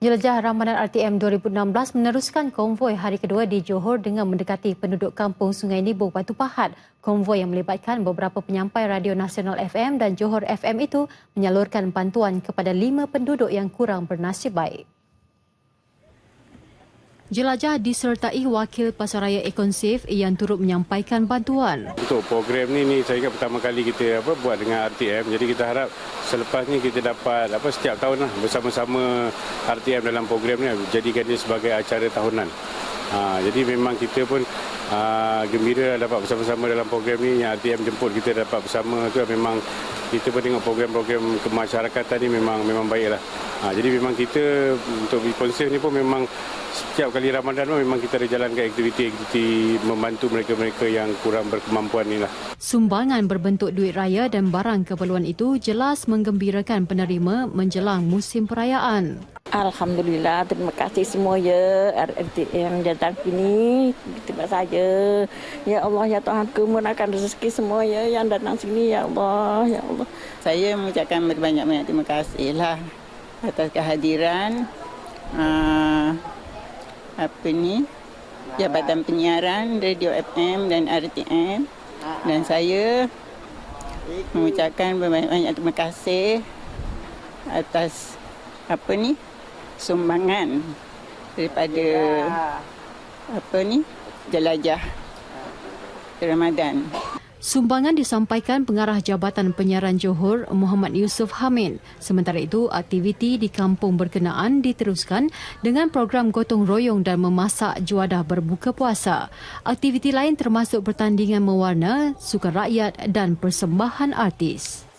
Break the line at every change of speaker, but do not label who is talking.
Jelajah Ramadan RTM 2016 meneruskan konvoi hari kedua di Johor dengan mendekati penduduk kampung Sungai Nibu Batu Pahat. Konvoi yang melibatkan beberapa penyampai Radio Nasional FM dan Johor FM itu menyalurkan bantuan kepada lima penduduk yang kurang bernasib baik. Jelajah disertai Wakil Pasaraya Ekonsif yang turut menyampaikan bantuan.
Untuk program ni, ni saya ingat pertama kali kita apa buat dengan RTM. Jadi kita harap selepas ni kita dapat apa setiap tahun lah bersama-sama RTM dalam program ni jadikan dia sebagai acara tahunan. Ha, jadi memang kita pun ha, gembira dapat bersama-sama dalam program ni yang RTM jemput kita dapat bersama tu memang kita pun tengok program-program kemasyarakatan ni memang memang baiklah. Ha, jadi memang kita untuk konsep ni pun memang setiap kali Ramadan tu memang kita ada jalankan aktiviti-aktiviti membantu mereka-mereka yang kurang berkemampuan ni lah.
Sumbangan berbentuk duit raya dan barang keperluan itu jelas menggembirakan penerima menjelang musim perayaan.
Alhamdulillah, terima kasih semua ya RTM datang sini terima saja. Ya Allah, ya Tuhan kemurakan rezeki semua ya yang datang sini ya Allah, ya Allah.
Saya mengucapkan berbanyak-banyak terima kasih lah atas kehadiran uh, apa ni Jabatan Penyiaran Radio FM dan RTM dan saya mengucapkan banyak-banyak terima kasih atas apa ni sumbangan daripada apa ni jelajah Ramadan.
Sumbangan disampaikan Pengarah Jabatan Penyiaran Johor Muhammad Yusof Hamid. Sementara itu, aktiviti di kampung berkenaan diteruskan dengan program gotong royong dan memasak juadah berbuka puasa. Aktiviti lain termasuk pertandingan mewarna, sukan rakyat dan persembahan artis.